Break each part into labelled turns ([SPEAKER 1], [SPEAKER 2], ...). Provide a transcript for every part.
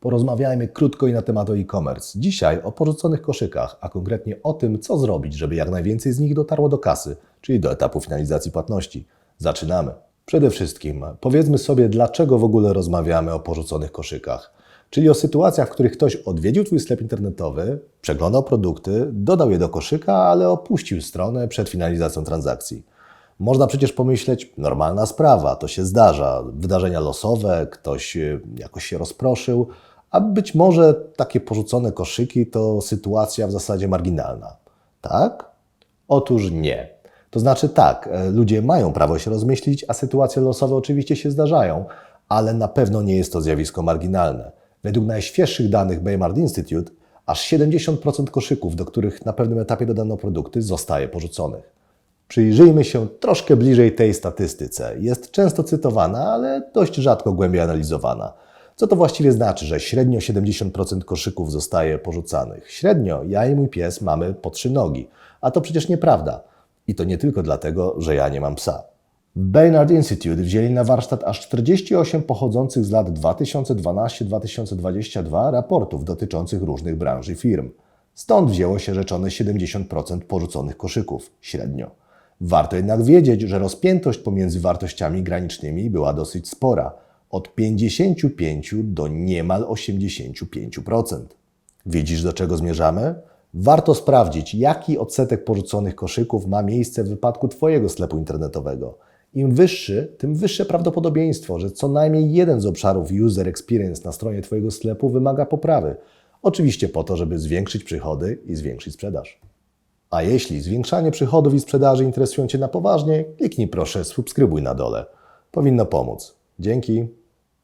[SPEAKER 1] Porozmawiajmy krótko i na temat e-commerce. Dzisiaj o porzuconych koszykach, a konkretnie o tym, co zrobić, żeby jak najwięcej z nich dotarło do kasy, czyli do etapu finalizacji płatności. Zaczynamy. Przede wszystkim powiedzmy sobie, dlaczego w ogóle rozmawiamy o porzuconych koszykach. Czyli o sytuacjach, w których ktoś odwiedził Twój sklep internetowy, przeglądał produkty, dodał je do koszyka, ale opuścił stronę przed finalizacją transakcji. Można przecież pomyśleć, normalna sprawa, to się zdarza, wydarzenia losowe, ktoś e, jakoś się rozproszył, a być może takie porzucone koszyki to sytuacja w zasadzie marginalna. Tak? Otóż nie. To znaczy tak, e, ludzie mają prawo się rozmyślić, a sytuacje losowe oczywiście się zdarzają, ale na pewno nie jest to zjawisko marginalne. Według najświeższych danych Baymard Institute, aż 70% koszyków, do których na pewnym etapie dodano produkty, zostaje porzuconych. Przyjrzyjmy się troszkę bliżej tej statystyce. Jest często cytowana, ale dość rzadko głębiej analizowana. Co to właściwie znaczy, że średnio 70% koszyków zostaje porzucanych? Średnio ja i mój pies mamy po trzy nogi. A to przecież nieprawda. I to nie tylko dlatego, że ja nie mam psa. Baynard Institute wzięli na warsztat aż 48 pochodzących z lat 2012-2022 raportów dotyczących różnych branż i firm. Stąd wzięło się rzeczone 70% porzuconych koszyków średnio. Warto jednak wiedzieć, że rozpiętość pomiędzy wartościami granicznymi była dosyć spora od 55 do niemal 85%. Widzisz, do czego zmierzamy? Warto sprawdzić, jaki odsetek porzuconych koszyków ma miejsce w wypadku Twojego sklepu internetowego. Im wyższy, tym wyższe prawdopodobieństwo, że co najmniej jeden z obszarów user experience na stronie Twojego sklepu wymaga poprawy. Oczywiście po to, żeby zwiększyć przychody i zwiększyć sprzedaż. A jeśli zwiększanie przychodów i sprzedaży interesują Cię na poważnie, kliknij proszę subskrybuj na dole. Powinno pomóc. Dzięki.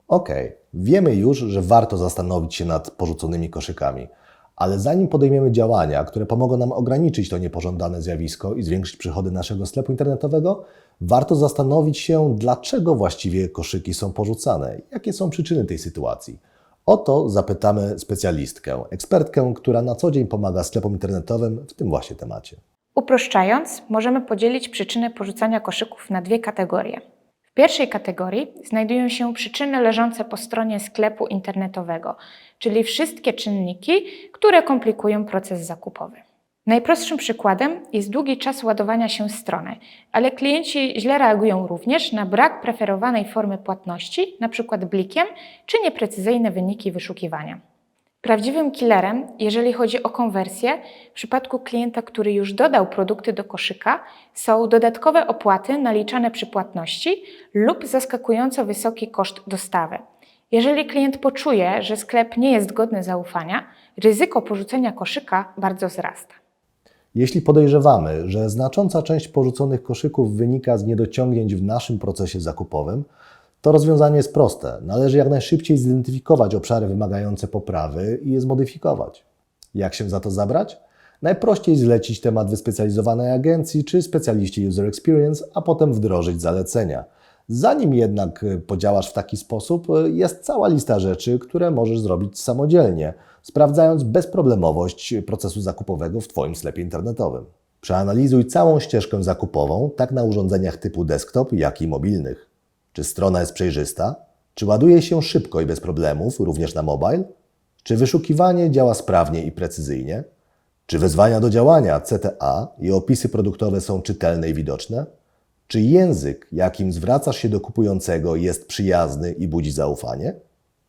[SPEAKER 1] Ok, wiemy już, że warto zastanowić się nad porzuconymi koszykami, ale zanim podejmiemy działania, które pomogą nam ograniczyć to niepożądane zjawisko i zwiększyć przychody naszego sklepu internetowego, warto zastanowić się, dlaczego właściwie koszyki są porzucane, jakie są przyczyny tej sytuacji. O to zapytamy specjalistkę, ekspertkę, która na co dzień pomaga sklepom internetowym w tym właśnie temacie.
[SPEAKER 2] Uproszczając, możemy podzielić przyczyny porzucania koszyków na dwie kategorie. W pierwszej kategorii znajdują się przyczyny leżące po stronie sklepu internetowego, czyli wszystkie czynniki, które komplikują proces zakupowy. Najprostszym przykładem jest długi czas ładowania się strony, ale klienci źle reagują również na brak preferowanej formy płatności, np. blikiem, czy nieprecyzyjne wyniki wyszukiwania. Prawdziwym killerem, jeżeli chodzi o konwersję, w przypadku klienta, który już dodał produkty do koszyka, są dodatkowe opłaty naliczane przy płatności lub zaskakująco wysoki koszt dostawy. Jeżeli klient poczuje, że sklep nie jest godny zaufania, ryzyko porzucenia koszyka bardzo wzrasta.
[SPEAKER 1] Jeśli podejrzewamy, że znacząca część porzuconych koszyków wynika z niedociągnięć w naszym procesie zakupowym, to rozwiązanie jest proste. Należy jak najszybciej zidentyfikować obszary wymagające poprawy i je zmodyfikować. Jak się za to zabrać? Najprościej zlecić temat wyspecjalizowanej agencji czy specjaliści User Experience, a potem wdrożyć zalecenia. Zanim jednak y, podziałasz w taki sposób, y, jest cała lista rzeczy, które możesz zrobić samodzielnie, sprawdzając bezproblemowość procesu zakupowego w Twoim sklepie internetowym. Przeanalizuj całą ścieżkę zakupową, tak na urządzeniach typu desktop, jak i mobilnych. Czy strona jest przejrzysta? Czy ładuje się szybko i bez problemów, również na mobile? Czy wyszukiwanie działa sprawnie i precyzyjnie? Czy wezwania do działania CTA i opisy produktowe są czytelne i widoczne? Czy język, jakim zwracasz się do kupującego, jest przyjazny i budzi zaufanie?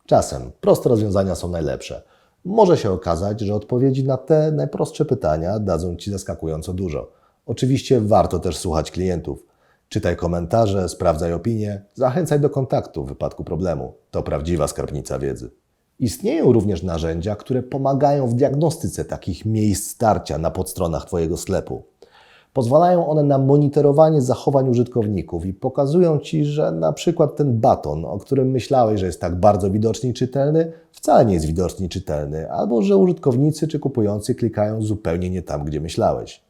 [SPEAKER 1] Czasem proste rozwiązania są najlepsze. Może się okazać, że odpowiedzi na te najprostsze pytania dadzą Ci zaskakująco dużo. Oczywiście warto też słuchać klientów. Czytaj komentarze, sprawdzaj opinie, zachęcaj do kontaktu w wypadku problemu. To prawdziwa skarbnica wiedzy. Istnieją również narzędzia, które pomagają w diagnostyce takich miejsc starcia na podstronach Twojego sklepu. Pozwalają one na monitorowanie zachowań użytkowników i pokazują Ci, że na przykład ten baton, o którym myślałeś, że jest tak bardzo widoczny i czytelny, wcale nie jest widoczny i czytelny, albo że użytkownicy czy kupujący klikają zupełnie nie tam, gdzie myślałeś.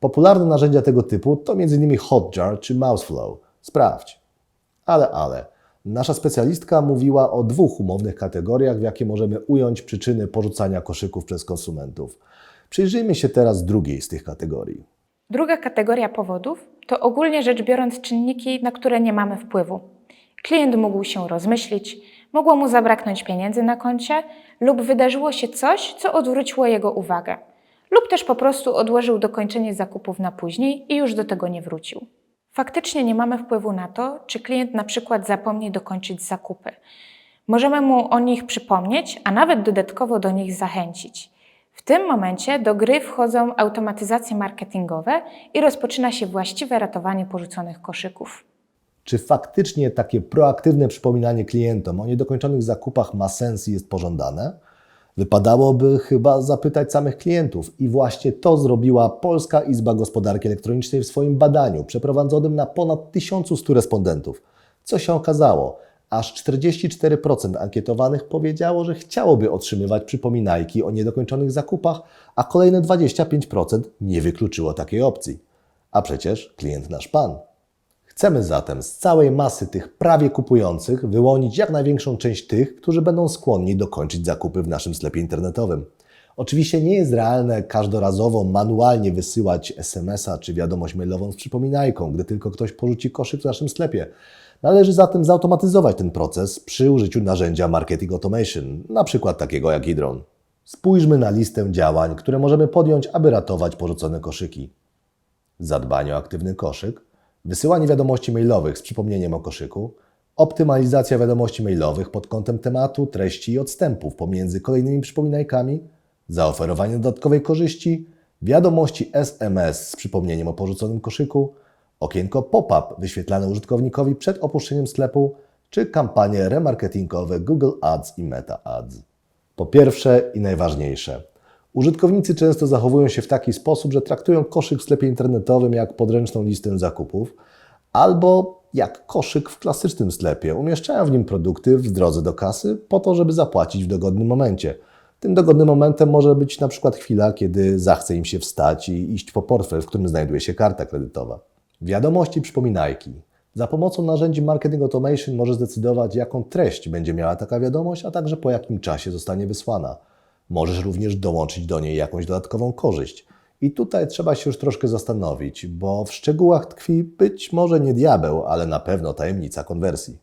[SPEAKER 1] Popularne narzędzia tego typu to m.in. Hotjar czy Mouseflow. Sprawdź. Ale, ale. Nasza specjalistka mówiła o dwóch umownych kategoriach, w jakie możemy ująć przyczyny porzucania koszyków przez konsumentów. Przyjrzyjmy się teraz drugiej z tych kategorii.
[SPEAKER 2] Druga kategoria powodów to ogólnie rzecz biorąc czynniki, na które nie mamy wpływu. Klient mógł się rozmyślić, mogło mu zabraknąć pieniędzy na koncie lub wydarzyło się coś, co odwróciło jego uwagę. Lub też po prostu odłożył dokończenie zakupów na później i już do tego nie wrócił. Faktycznie nie mamy wpływu na to, czy klient na przykład zapomni dokończyć zakupy. Możemy mu o nich przypomnieć, a nawet dodatkowo do nich zachęcić. W tym momencie do gry wchodzą automatyzacje marketingowe i rozpoczyna się właściwe ratowanie porzuconych koszyków.
[SPEAKER 1] Czy faktycznie takie proaktywne przypominanie klientom o niedokończonych zakupach ma sens i jest pożądane? Wypadałoby chyba zapytać samych klientów i właśnie to zrobiła Polska Izba Gospodarki Elektronicznej w swoim badaniu przeprowadzonym na ponad 1100 respondentów. Co się okazało? Aż 44% ankietowanych powiedziało, że chciałoby otrzymywać przypominajki o niedokończonych zakupach, a kolejne 25% nie wykluczyło takiej opcji. A przecież klient nasz pan. Chcemy zatem z całej masy tych prawie kupujących wyłonić jak największą część tych, którzy będą skłonni dokończyć zakupy w naszym sklepie internetowym. Oczywiście nie jest realne każdorazowo manualnie wysyłać SMS-a czy wiadomość mailową z przypominajką, gdy tylko ktoś porzuci koszyk w naszym sklepie. Należy zatem zautomatyzować ten proces przy użyciu narzędzia Marketing Automation, na przykład takiego jak Hydron. Spójrzmy na listę działań, które możemy podjąć, aby ratować porzucone koszyki. Zadbanie o aktywny koszyk, wysyłanie wiadomości mailowych z przypomnieniem o koszyku, optymalizacja wiadomości mailowych pod kątem tematu, treści i odstępów pomiędzy kolejnymi przypominajkami, zaoferowanie dodatkowej korzyści, wiadomości SMS z przypomnieniem o porzuconym koszyku, okienko pop-up wyświetlane użytkownikowi przed opuszczeniem sklepu, czy kampanie remarketingowe Google Ads i Meta Ads. Po pierwsze i najważniejsze, użytkownicy często zachowują się w taki sposób, że traktują koszyk w sklepie internetowym jak podręczną listę zakupów, albo jak koszyk w klasycznym sklepie. Umieszczają w nim produkty w drodze do kasy po to, żeby zapłacić w dogodnym momencie. Tym dogodnym momentem może być na przykład chwila, kiedy zachce im się wstać i iść po portfel, w którym znajduje się karta kredytowa. Wiadomości przypominajki. Za pomocą narzędzi Marketing Automation możesz zdecydować, jaką treść będzie miała taka wiadomość, a także po jakim czasie zostanie wysłana. Możesz również dołączyć do niej jakąś dodatkową korzyść. I tutaj trzeba się już troszkę zastanowić, bo w szczegółach tkwi być może nie diabeł, ale na pewno tajemnica konwersji.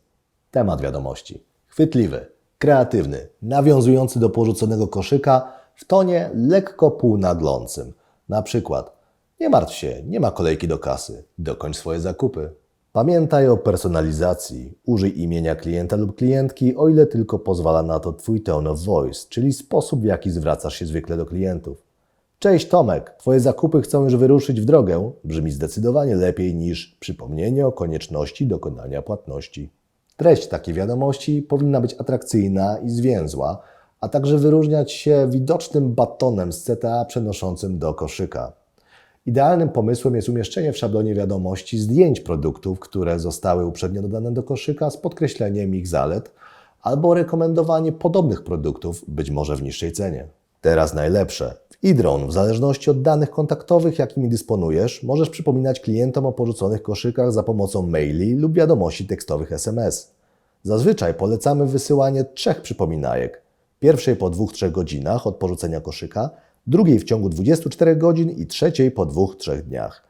[SPEAKER 1] Temat wiadomości. Chwytliwy, kreatywny, nawiązujący do porzuconego koszyka w tonie lekko półnaglącym. Na przykład nie martw się, nie ma kolejki do kasy. Dokończ swoje zakupy. Pamiętaj o personalizacji. Użyj imienia klienta lub klientki, o ile tylko pozwala na to Twój tone of voice, czyli sposób, w jaki zwracasz się zwykle do klientów. Cześć Tomek, Twoje zakupy chcą już wyruszyć w drogę. Brzmi zdecydowanie lepiej niż przypomnienie o konieczności dokonania płatności. Treść takiej wiadomości powinna być atrakcyjna i zwięzła, a także wyróżniać się widocznym batonem z CTA przenoszącym do koszyka. Idealnym pomysłem jest umieszczenie w szablonie wiadomości zdjęć produktów, które zostały uprzednio dodane do koszyka z podkreśleniem ich zalet, albo rekomendowanie podobnych produktów, być może w niższej cenie. Teraz najlepsze. W Idron, w zależności od danych kontaktowych, jakimi dysponujesz, możesz przypominać klientom o porzuconych koszykach za pomocą maili lub wiadomości tekstowych SMS. Zazwyczaj polecamy wysyłanie trzech przypominajek. Pierwszej po 2-3 godzinach od porzucenia koszyka, drugiej w ciągu 24 godzin i trzeciej po 2-3 dniach.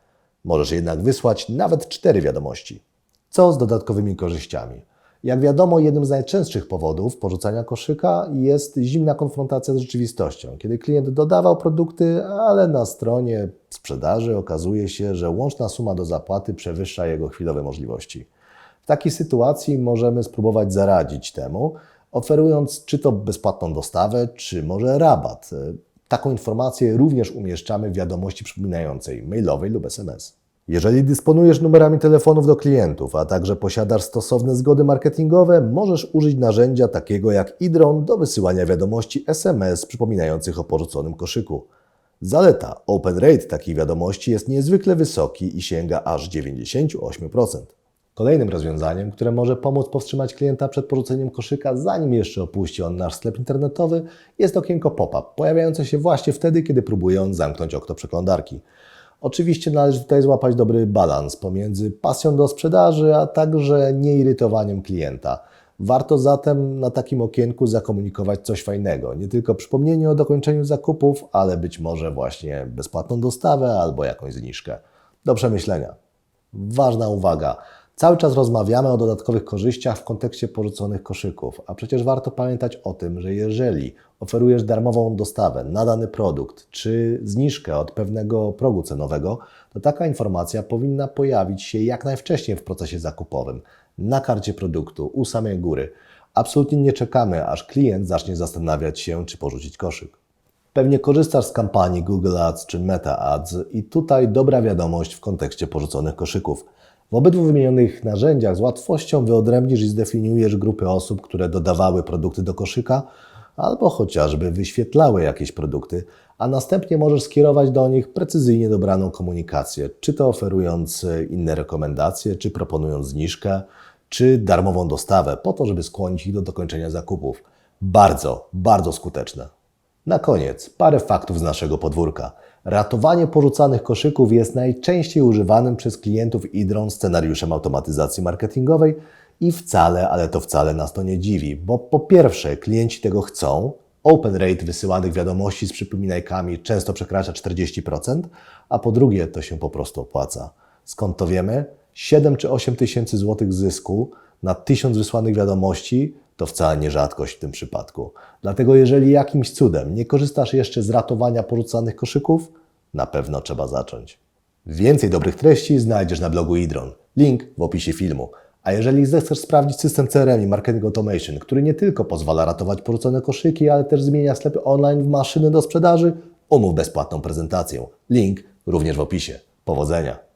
[SPEAKER 1] Możesz jednak wysłać nawet cztery wiadomości. Co z dodatkowymi korzyściami? Jak wiadomo, jednym z najczęstszych powodów porzucania koszyka jest zimna konfrontacja z rzeczywistością, kiedy klient dodawał produkty, ale na stronie sprzedaży okazuje się, że łączna suma do zapłaty przewyższa jego chwilowe możliwości. W takiej sytuacji możemy spróbować zaradzić temu, oferując czy to bezpłatną dostawę, czy może rabat. Taką informację również umieszczamy w wiadomości przypominającej mailowej lub SMS. Jeżeli dysponujesz numerami telefonów do klientów, a także posiadasz stosowne zgody marketingowe, możesz użyć narzędzia takiego jak Idron do wysyłania wiadomości SMS przypominających o porzuconym koszyku. Zaleta open rate takich wiadomości jest niezwykle wysoki i sięga aż 98%. Kolejnym rozwiązaniem, które może pomóc powstrzymać klienta przed porzuceniem koszyka, zanim jeszcze opuści on nasz sklep internetowy, jest okienko pop-up, pojawiające się właśnie wtedy, kiedy próbuje on zamknąć okno przeglądarki. Oczywiście należy tutaj złapać dobry balans pomiędzy pasją do sprzedaży, a także nieirytowaniem klienta. Warto zatem na takim okienku zakomunikować coś fajnego, nie tylko przypomnienie o dokończeniu zakupów, ale być może właśnie bezpłatną dostawę albo jakąś zniżkę. Do przemyślenia. Ważna uwaga. Cały czas rozmawiamy o dodatkowych korzyściach w kontekście porzuconych koszyków, a przecież warto pamiętać o tym, że jeżeli oferujesz darmową dostawę na dany produkt czy zniżkę od pewnego progu cenowego, to taka informacja powinna pojawić się jak najwcześniej w procesie zakupowym, na karcie produktu, u samej góry. Absolutnie nie czekamy, aż klient zacznie zastanawiać się, czy porzucić koszyk. Pewnie korzystasz z kampanii Google Ads czy Meta Ads i tutaj dobra wiadomość w kontekście porzuconych koszyków. W obydwu wymienionych narzędziach z łatwością wyodrębnisz i zdefiniujesz grupy osób, które dodawały produkty do koszyka albo chociażby wyświetlały jakieś produkty, a następnie możesz skierować do nich precyzyjnie dobraną komunikację, czy to oferując inne rekomendacje, czy proponując zniżkę, czy darmową dostawę, po to, żeby skłonić ich do dokończenia zakupów. Bardzo, bardzo skuteczne. Na koniec parę faktów z naszego podwórka. Ratowanie porzucanych koszyków jest najczęściej używanym przez klientów Idron scenariuszem automatyzacji marketingowej i wcale, ale to wcale nas to nie dziwi, bo po pierwsze klienci tego chcą, open rate wysyłanych wiadomości z przypominajkami często przekracza 40%, a po drugie to się po prostu opłaca. Skąd to wiemy? 7 czy 8 tysięcy złotych zysku na 1000 wysłanych wiadomości to wcale nie rzadkość w tym przypadku. Dlatego jeżeli jakimś cudem nie korzystasz jeszcze z ratowania porzucanych koszyków, na pewno trzeba zacząć. Więcej dobrych treści znajdziesz na blogu Idron. Link w opisie filmu. A jeżeli zechcesz sprawdzić system CRM i Marketing Automation, który nie tylko pozwala ratować porzucone koszyki, ale też zmienia sklepy online w maszyny do sprzedaży, umów bezpłatną prezentację. Link również w opisie. Powodzenia!